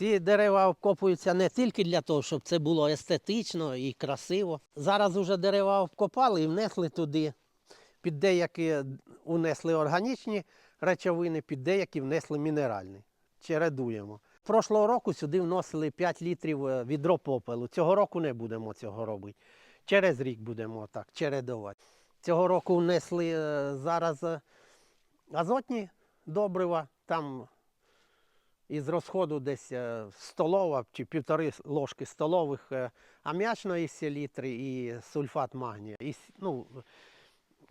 Ці дерева обкопуються не тільки для того, щоб це було естетично і красиво. Зараз уже дерева обкопали і внесли туди. Під деякі унесли органічні речовини, під деякі внесли мінеральні. Чередуємо. Прошлого року сюди вносили 5 літрів е, відро попелу. Цього року не будемо цього робити. Через рік будемо так чередувати. Цього року внесли е, зараз е, азотні добрива. Там із розходу десь е, столова чи півтори ложки столових е, ам'ячної селітри і сульфат магнія. І, ну,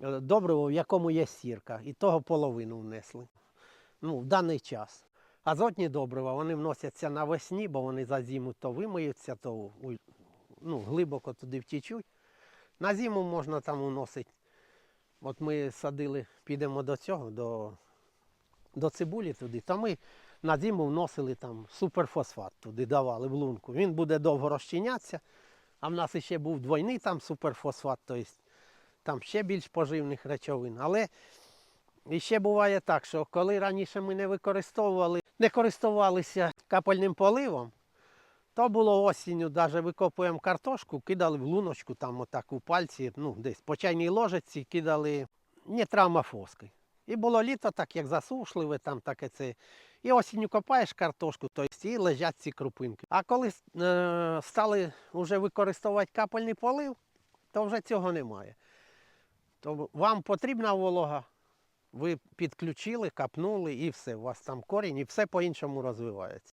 е, добриво, в якому є сірка, і того половину внесли. Ну, в даний час. Азотні добрива вони вносяться навесні, бо вони за зиму то вимиються, то ну, глибоко туди втічуть. На зиму можна там уносити. От ми садили, підемо до цього, до, до цибулі туди, то ми на зиму вносили там суперфосфат туди, давали в лунку. Він буде довго розчинятися, а в нас ще був двойний там суперфосфат, тобто там ще більш поживних речовин. Але ще буває так, що коли раніше ми не використовували, не користувалися капельним поливом, то було осінню, навіть викопуємо картошку, кидали в луночку, там отак у пальці, ну десь по чайній ложиці кидали нітрамофоски. І було літо, так як засушливе, там таке це. І осінню копаєш картошку, то і лежать ці крупинки. А коли е, стали вже використовувати капельний полив, то вже цього немає. То вам потрібна волога, ви підключили, капнули і все. У вас там корінь і все по-іншому розвивається.